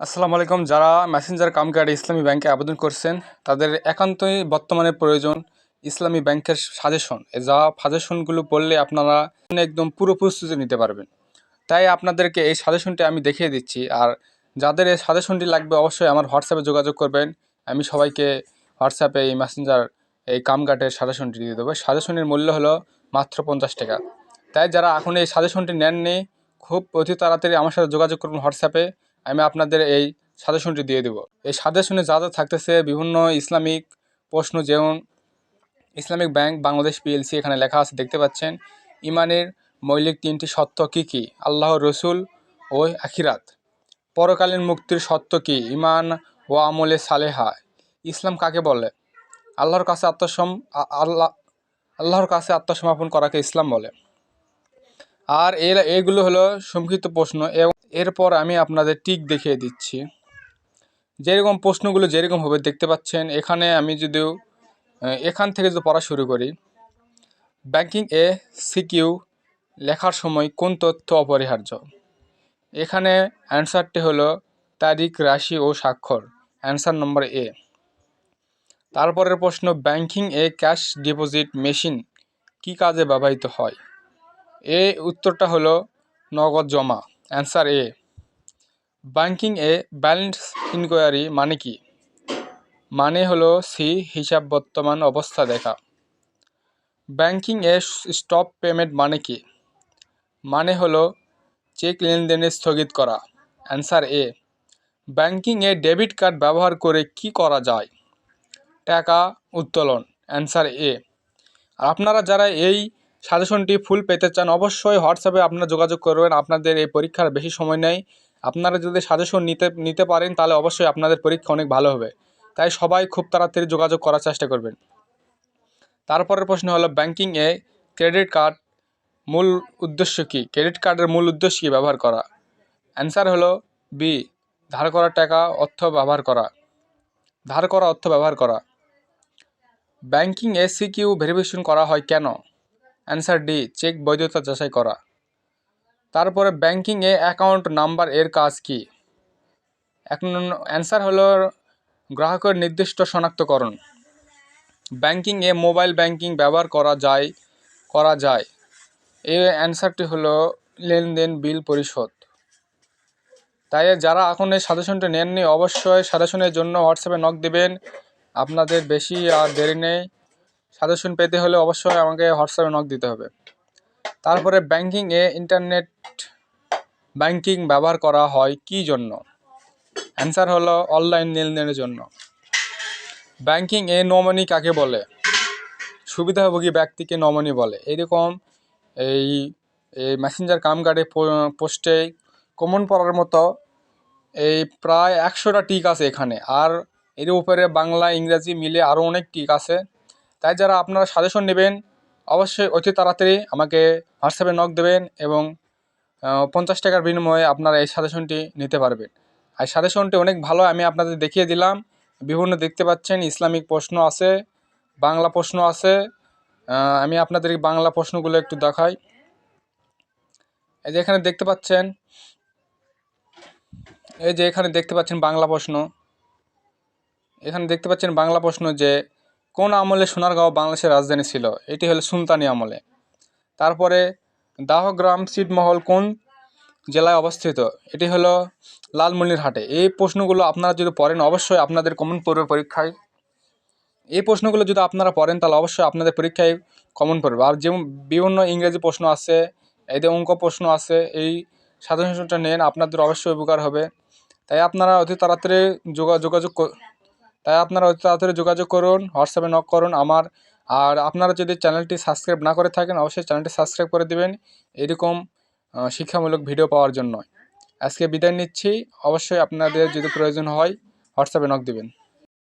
আসসালামু আলাইকুম। যারা মেসেঞ্জার কাম কার্ড ইসলামী ব্যাংকে আবেদন করছেন, তাদের একান্তই বর্তমানে প্রয়োজন ইসলামী ব্যাংকের সাজেশন। যা সাজেশনগুলো পড়লে আপনারা একদম পুরো প্রস্তুতি নিতে পারবেন। তাই আপনাদেরকে এই সাজেশনটি আমি দেখিয়ে দিচ্ছি। আর যাদের এই সাজেশনটি লাগবে, অবশ্যই আমার হোয়াটসঅ্যাপে যোগাযোগ করবেন। আমি সবাইকে হোয়াটসঅ্যাপে এই মেসেঞ্জার এই কাম কার্ডের সাজেশনটি দিয়ে দেবো। সাজেশনের মূল্য হলো মাত্র পঞ্চাশ টাকা। তাই যারা এখন এই সাজেশনটি নেননি, খুব অতি তাড়াতাড়ি আমার সাথে যোগাযোগ করুন হোয়াটসঅ্যাপে আমি আপনাদের এই সাজেশনটি দিয়ে দেবো। এই সাজেশনে যা যা থাকতেছে, বিভিন্ন ইসলামিক প্রশ্ন, যেমন ইসলামিক ব্যাংক বাংলাদেশ পিএলসি এখানে লেখা আছে, দেখতে পাচ্ছেন। ইমানের মৌলিক তিনটি সত্য কী কী? আল্লাহ রসুল ও আখিরাত। পরকালীন মুক্তির সত্য কী? ইমান ও আমলে সালেহা। ইসলাম কাকে বলে? আল্লাহর কাছে আত্মসম আল্লাহ আল্লাহর কাছে আত্মসমর্পণ করাকে ইসলাম বলে। আর এগুলো হলো সংক্ষিপ্ত প্রশ্ন এবং এরপর আমি আপনাদের টিক দেখিয়ে দিচ্ছি। যেরকম প্রশ্নগুলো যেরকম হবে দেখতে পাচ্ছেন, এখানে আমি যদিও এখান থেকে যদি পড়া শুরু করি, ব্যাংকিং এ সিকিউ লেখার সময় কোন তথ্য অপরিহার্য? এখানে অ্যান্সারটি হলো তারিখ, রাশি ও স্বাক্ষর, অ্যান্সার নম্বর এ। তারপরের প্রশ্ন, ব্যাংকিং এ ক্যাশ ডিপোজিট মেশিন কী কাজে ব্যবহৃত হয়? এ উত্তরটা হলো নগদ জমা। অ্যান্সার এ ব্যাংকিং এ ব্যালেন্স ইনকোয়ারি মানে কি? মানে হলো সি, হিসাব বর্তমান অবস্থা দেখা। ব্যাংকিং এ স্টপ পেমেন্ট মানে কি? মানে হলো চেক লেনদেনে স্থগিত করা। অ্যান্সার এ, ব্যাংকিং এ ডেবিট কার্ড ব্যবহার করে কি করা যায়? টাকা উত্তোলন। অ্যান্সার এ, আপনারা যারা এই সাজেশনটি ফুল পেতে চান অবশ্যই হোয়াটসঅ্যাপে আপনারা যোগাযোগ করবেন। আপনাদের এই পরীক্ষার বেশি সময় নেই। আপনারা যদি সাজেশন নিতে নিতে পারেন, তাহলে অবশ্যই আপনাদের পরীক্ষা অনেক ভালো হবে। তাই সবাই খুব তাড়াতাড়ি যোগাযোগ করার চেষ্টা করবেন। তারপরের প্রশ্ন হলো ব্যাংকিং এ ক্রেডিট কার্ড মূল উদ্দেশ্য কী? ক্রেডিট কার্ডের মূল উদ্দেশ্য কী ব্যবহার করা? অ্যান্সার হলো বি ধার করা টাকা, অর্থ ব্যবহার করা। ধার করা, অর্থ ব্যবহার করা। ব্যাংকিং এ সিকিউ ভেরিফিকেশন করা হয় কেন? অ্যান্সার ডি, চেক বৈধতা যাচাই করা। তারপরে ব্যাংকিং এ অ্যাকাউন্ট নাম্বার এর কাজ কি? এক অ্যান্সার হলো গ্রাহকের নির্দিষ্ট শনাক্তকরণ। ব্যাংকিং এ মোবাইল ব্যাংকিং ব্যবহার করা যায় করা যায়। এই অ্যান্সারটি হলো লেনদেন বিল পরিশোধ। তাই যারা এখন এই সাজেশনটা নেননি, অবশ্যই সাজেশনের জন্য হোয়াটসঅ্যাপে নক দেবেন। আপনাদের বেশি আর দেরি নেই। সাজেশন পেতে হলে অবশ্যই আমাকে হোয়াটসঅ্যাপে নক দিতে হবে। তারপরে ব্যাংকিং এ ইন্টারনেট ব্যাংকিং ব্যবহার করা হয় কী জন্য? অ্যান্সার হলো অনলাইন লেনদেনের জন্য। ব্যাংকিং এ নমনি কাকে বলে? সুবিধাভোগী ব্যক্তিকে নমনি বলে। এরকম এই এই মেসেঞ্জার কাম কার্ডে পোস্টে কমন পড়ার মতো। এই প্রায় একশোটা টিক আছে এখানে। আর এর উপরে বাংলা, ইংরাজি মিলে আরও অনেক টিক আছে। তাই যারা আপনারা সাজেশন নেবেন, অবশ্যই অতি তাড়াতাড়ি আমাকে হোয়াটসঅ্যাপে নক দেবেন এবং পঞ্চাশ টাকার বিনিময়ে আপনারা এই সাজেশনটি নিতে পারবেন। আর সাজেশনটি অনেক ভালো, আমি আপনাদের দেখিয়ে দিলাম। বিভিন্ন দেখতে পাচ্ছেন, ইসলামিক প্রশ্ন আছে, বাংলা প্রশ্ন আছে। আমি আপনাদের বাংলা প্রশ্নগুলো একটু দেখাই। এই যে এখানে দেখতে পাচ্ছেন, এই যে এখানে দেখতে পাচ্ছেন বাংলা প্রশ্ন। এখানে দেখতে পাচ্ছেন বাংলা প্রশ্ন যে কোন আমলে সোনারগাঁও বাংলাদেশের রাজধানী ছিল? এটি হলো সুলতানি আমলে। তারপরে দাহগ্রাম ছিটমহল কোন জেলায় অবস্থিত? এটি হলো লালমনিরহাটে। এই প্রশ্নগুলো আপনারা যদি পড়েন, অবশ্যই আপনাদের কমন পড়বে পরীক্ষায় এই প্রশ্নগুলো যদি আপনারা পড়েন, তাহলে অবশ্যই আপনাদের পরীক্ষায় কমন পড়বে। আর যেমন বিভিন্ন ইংরেজি প্রশ্ন আছে এদের অঙ্ক প্রশ্ন আছে, এই সাধারণটা নেন আপনাদের অবশ্যই উপকার হবে। তাই আপনারা অতি তাড়াতাড়ি যোগা যোগাযোগ তাই আপনারা তাড়াতাড়ি যোগাযোগ করুন হোয়াটসঅ্যাপে নক করুন আমার। আর আপনারা যদি চ্যানেলটি সাবস্ক্রাইব না করে থাকেন, অবশ্যই চ্যানেলটি সাবস্ক্রাইব করে দেবেন এরকম শিক্ষামূলক ভিডিও পাওয়ার জন্য। আজকে বিদায় নিচ্ছি। অবশ্যই আপনাদের যদি প্রয়োজন হয় হোয়াটসঅ্যাপে নক দিবেন।